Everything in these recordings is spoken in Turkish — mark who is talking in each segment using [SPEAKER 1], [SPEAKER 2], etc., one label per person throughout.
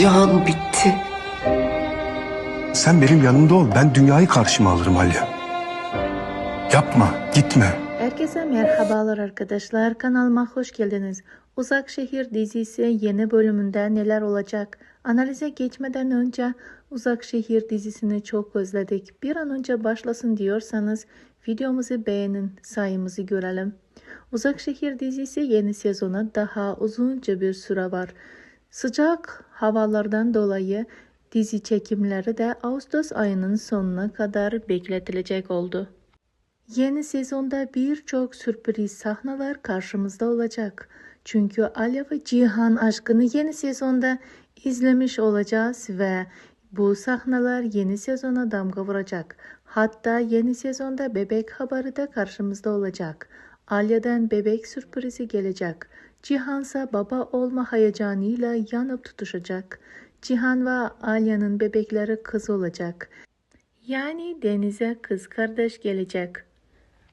[SPEAKER 1] Cihan bitti.
[SPEAKER 2] Sen benim yanımda ol. Ben dünyayı karşıma alırım Alya. Yapma, gitme.
[SPEAKER 3] Herkese merhabalar arkadaşlar. Kanalıma hoş geldiniz. Uzak Şehir dizisi yeni bölümünde neler olacak? Analize geçmeden önce Uzak Şehir dizisini çok özledik. Bir an önce başlasın diyorsanız videomuzu beğenin, sayımızı görelim. Uzak Şehir dizisi yeni sezona daha uzunca bir süre var. Sıcak havalardan dolayı dizi çekimleri de Ağustos ayının sonuna kadar bekletilecek oldu. Yeni sezonda birçok sürpriz sahneler karşımızda olacak. Çünkü Alya ve Cihan aşkını yeni sezonda izlemiş olacağız ve bu sahneler yeni sezona damga vuracak. Hatta yeni sezonda bebek haberi de karşımızda olacak. Alya'dan bebek sürprizi gelecek. Cihan ise baba olma heyecanıyla yanıp tutuşacak. Cihan ve Alya'nın bebekleri kız olacak. Yani Deniz'e kız kardeş gelecek.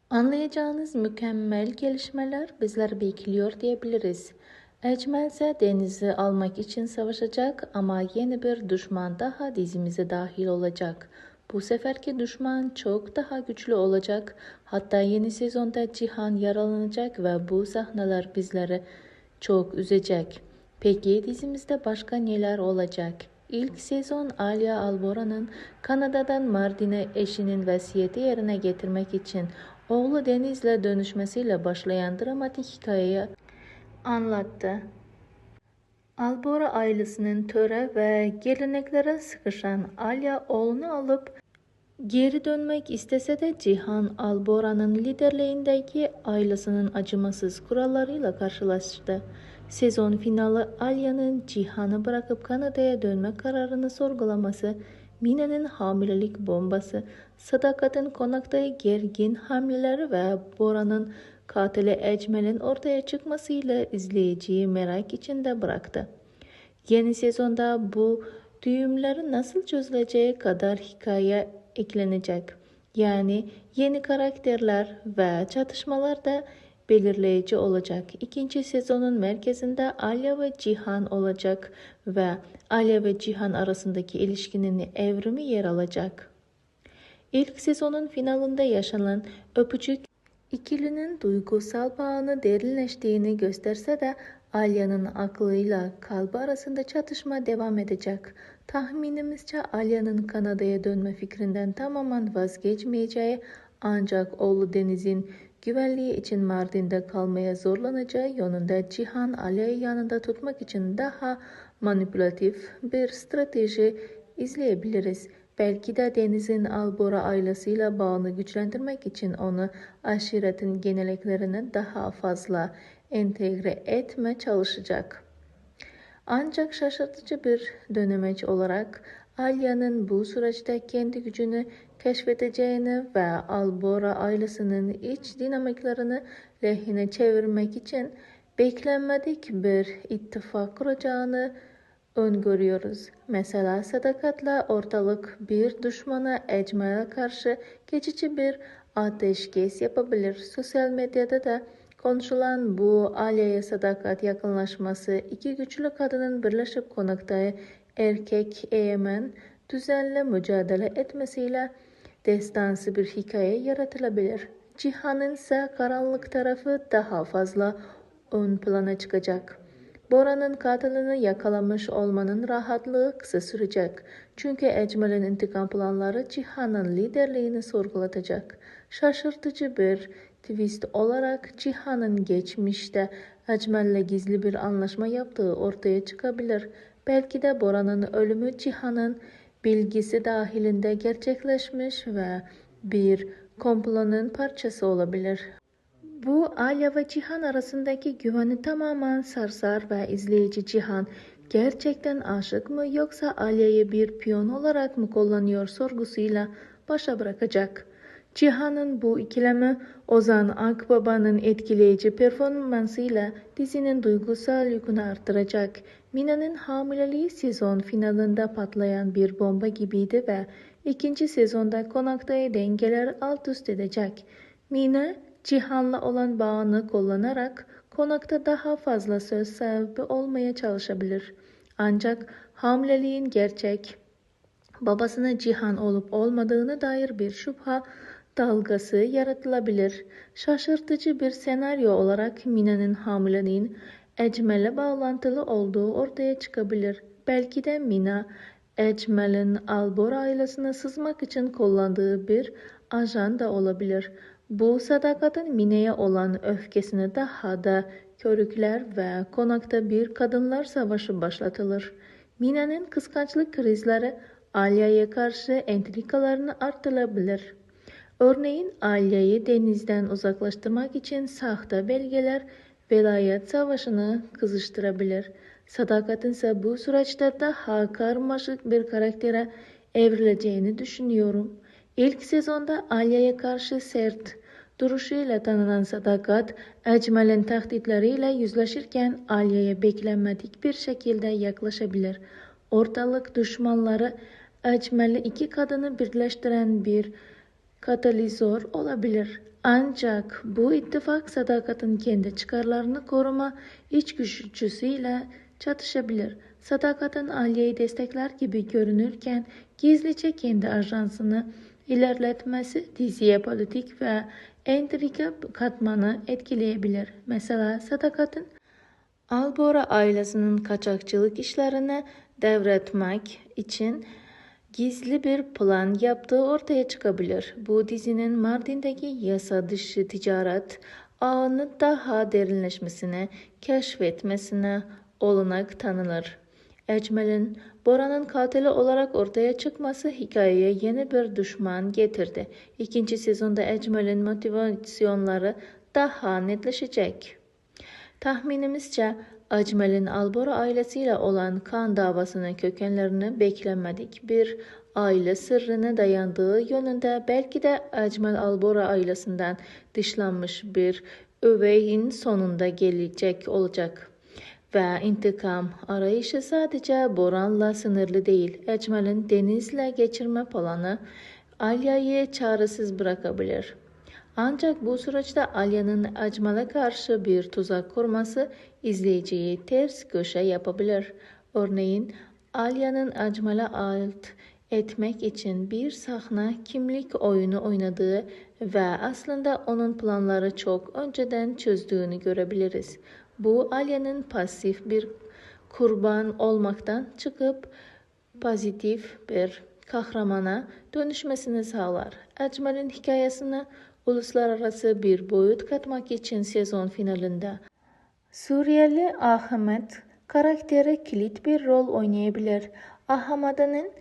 [SPEAKER 3] Anlayacağınız mükemmel gelişmeler bizler bekliyor diyebiliriz. Ecmel ise Deniz'i almak için savaşacak ama yeni bir düşman daha dizimize dahil olacak. Bu seferki düşman çok daha güçlü olacak. Hatta yeni sezonda Cihan yaralanacak ve bu sahneler bizleri çok üzecek. Peki dizimizde başka neler olacak? İlk sezon Alia Albora'nın Kanada'dan Mardin'e eşinin vasiyeti yerine getirmek için oğlu Deniz'le dönüşmesiyle başlayan dramatik hikayeyi anlattı. Albora ailesinin töre ve geleneklere sıkışan Alya oğlunu alıp geri dönmek istese de Cihan Albora'nın liderliğindeki ailesinin acımasız kurallarıyla karşılaştı. Sezon finali Alya'nın Cihan'ı bırakıp Kanada'ya dönme kararını sorgulaması, Mina'nın hamilelik bombası, Sadakat'ın konakta gergin hamleleri ve Bora'nın katili Ecmel'in ortaya çıkmasıyla izleyiciyi merak içinde bıraktı. Yeni sezonda bu düğümlerin nasıl çözüleceği kadar hikaye eklenecek. Yani yeni karakterler ve çatışmalar da belirleyici olacak. İkinci sezonun merkezinde Alya ve Cihan olacak ve Alya ve Cihan arasındaki ilişkinin evrimi yer alacak. İlk sezonun finalinde yaşanan öpücük ikilinin duygusal bağını derinleştiğini gösterse de Alya'nın aklıyla kalbi arasında çatışma devam edecek. Tahminimizce Alya'nın Kanada'ya dönme fikrinden tamamen vazgeçmeyeceği ancak oğlu Deniz'in güvenliği için Mardin'de kalmaya zorlanacağı yönünde Cihan Alya'yı yanında tutmak için daha manipülatif bir strateji izleyebiliriz. Belki de Deniz'in Albora ailesiyle bağını güçlendirmek için onu aşiretin geleneklerine daha fazla entegre etme çalışacak. Ancak şaşırtıcı bir dönemeç olarak Alya'nın bu süreçte kendi gücünü keşfedeceğini ve Albora ailesinin iç dinamiklerini lehine çevirmek için beklenmedik bir ittifak kuracağını öngörüyoruz. Mesela sadakatle ortalık bir düşmana Ecmel'e karşı geçici bir ateşkes yapabilir. Sosyal medyada da konuşulan bu Alya'ya sadakat yakınlaşması iki güçlü kadının birleşip konakta erkek eğmen düzenli mücadele etmesiyle destansı bir hikaye yaratılabilir. Cihan'ın ise karanlık tarafı daha fazla ön plana çıkacak. Bora'nın katilini yakalamış olmanın rahatlığı kısa sürecek. Çünkü Ecmel'in intikam planları Cihan'ın liderliğini sorgulatacak. Şaşırtıcı bir twist olarak Cihan'ın geçmişte Ecmel'le gizli bir anlaşma yaptığı ortaya çıkabilir. Belki de Bora'nın ölümü Cihan'ın bilgisi dahilinde gerçekleşmiş ve bir komplonun parçası olabilir. Bu Alya ve Cihan arasındaki güveni tamamen sarsar ve izleyici Cihan gerçekten aşık mı yoksa Alya'yı bir piyon olarak mı kullanıyor sorgusuyla başa bırakacak. Cihan'ın bu ikilemi Ozan Akbaba'nın etkileyici performansıyla dizinin duygusal yükünü arttıracak. Mina'nın hamileliği sezon finalinde patlayan bir bomba gibiydi ve ikinci sezonda konakta dengeler alt üst edecek. Mina Cihan'la olan bağını kullanarak konakta daha fazla söz sahibi olmaya çalışabilir. Ancak hamileliğin gerçek babasına Cihan olup olmadığını dair bir şüphe dalgası yaratılabilir. Şaşırtıcı bir senaryo olarak Mina'nın hamileliğin Ecmel'e bağlantılı olduğu ortaya çıkabilir. Belki de Mina, Ecmel'in Albor ailesine sızmak için kullandığı bir ajan da olabilir. Bu sadakatin Mina'ya olan öfkesini daha da körükler ve konakta bir kadınlar savaşı başlatılır. Mina'nın kıskançlık krizleri Alya'ya karşı entrikalarını artırabilir. Örneğin Alya'yı denizden uzaklaştırmak için sahte belgeler velayet savaşını kızıştırabilir. Sadakatin ise bu süreçte daha karmaşık bir karaktere evrileceğini düşünüyorum. İlk sezonda Alya'ya karşı sert duruşuyla tanınan Sadakat, Ecmel'in tehditleriyle yüzleşirken Alya'ya beklenmedik bir şekilde yaklaşabilir. Ortalık düşmanları Ecmel'i iki kadını birleştiren bir katalizör olabilir. Ancak bu ittifak sadakatin kendi çıkarlarını koruma içgüdüsüyle çatışabilir. Sadakatin Aliye'yi destekler gibi görünürken gizlice kendi ajansını ilerletmesi diziye politik ve entrika katmanı etkileyebilir. Mesela Sadakat'ın Albora ailesinin kaçakçılık işlerine devretmek için gizli bir plan yaptığı ortaya çıkabilir. Bu dizinin Mardin'deki yasa dışı ticaret ağını daha derinleşmesine, keşfetmesine olanak tanınır. Ecmel'in Bora'nın katili olarak ortaya çıkması hikayeye yeni bir düşman getirdi. İkinci sezonda Ecmel'in motivasyonları daha netleşecek. Tahminimizce Ecmel'in Albora ailesiyle olan kan davasının kökenlerini beklenmedik bir aile sırrına dayandığı yönünde belki de Ecmel Albora ailesinden dışlanmış bir üveyin sonunda gelecek olacak. Ve intikam arayışı sadece Boran'la sınırlı değil. Ecmel'in denizle geçirme planı Alya'yı çaresiz bırakabilir. Ancak bu süreçte Alya'nın Ecmel'e karşı bir tuzak kurması izleyiciyi ters köşe yapabilir. Örneğin Alya'nın Ecmel'e ait etmek için bir sahne kimlik oyunu oynadığı ve aslında onun planları çok önceden çözdüğünü görebiliriz. Bu Alya'nın pasif bir kurban olmaktan çıkıp pozitif bir kahramana dönüşmesini sağlar. Ecmel'in hikayesine uluslararası bir boyut katmak için sezon finalinde Suriyeli Ahmet karakteri kilit bir rol oynayabilir. Ahmet'in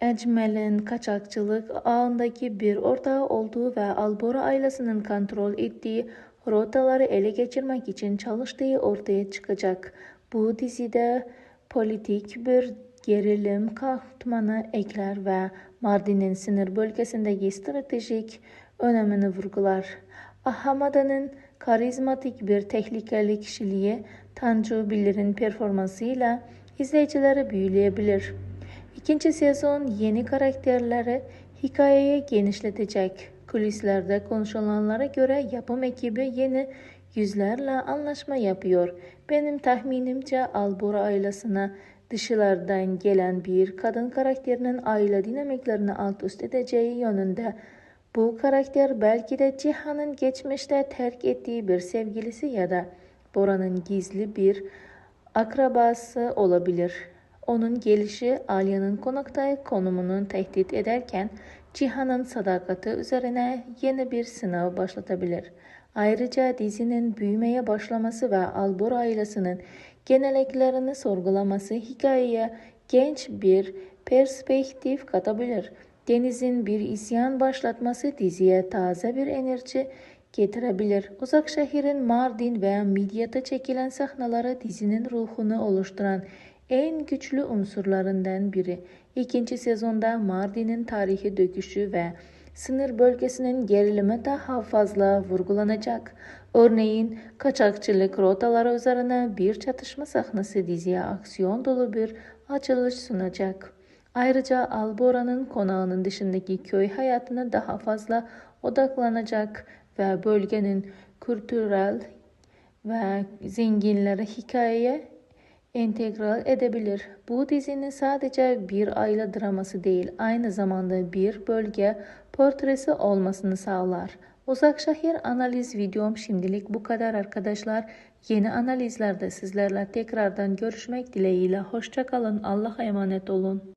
[SPEAKER 3] Ecmel'in kaçakçılık ağındaki bir ortağı olduğu ve Albora ailesinin kontrol ettiği rotaları ele geçirmek için çalıştığı ortaya çıkacak. Bu dizide politik bir gerilim katmanı ekler ve Mardin'in sınır bölgesindeki stratejik önemini vurgular. Ahmada'nın karizmatik bir tehlikeli kişiliği Tanju Bilir'in performansıyla izleyicileri büyüleyebilir. İkinci sezon yeni karakterleri hikayeye genişletecek. Kulislerde konuşulanlara göre yapım ekibi yeni yüzlerle anlaşma yapıyor. Benim tahminimce Albora ailesine dışılardan gelen bir kadın karakterinin aile dinamiklerini alt üst edeceği yönünde. Bu karakter belki de Cihan'ın geçmişte terk ettiği bir sevgilisi ya da Bora'nın gizli bir akrabası olabilir. Onun gelişi Alya'nın konakta konumunu tehdit ederken Cihan'ın sadakati üzerine yeni bir sınav başlatabilir. Ayrıca dizinin büyümeye başlaması ve Albor ailesinin geneliklerini sorgulaması hikayeye genç bir perspektif katabilir. Deniz'in bir isyan başlatması diziye taze bir enerji getirebilir. Uzak şehrin Mardin veya Midyat'a çekilen sahneleri dizinin ruhunu oluşturan en güçlü unsurlarından biri. İkinci sezonda Mardin'in tarihi döküşü ve sınır bölgesinin gerilimi daha fazla vurgulanacak. Örneğin kaçakçılık rotaları üzerine bir çatışma sahnesi diziye aksiyon dolu bir açılış sunacak. Ayrıca Albora'nın konağının dışındaki köy hayatına daha fazla odaklanacak ve bölgenin kültürel ve zenginleri hikayeye entegral edebilir. Bu dizinin sadece bir aile draması değil, aynı zamanda bir bölge portresi olmasını sağlar. Uzak şehir analiz videom şimdilik bu kadar arkadaşlar. Yeni analizlerde sizlerle tekrardan görüşmek dileğiyle. Hoşçakalın. Allah'a emanet olun.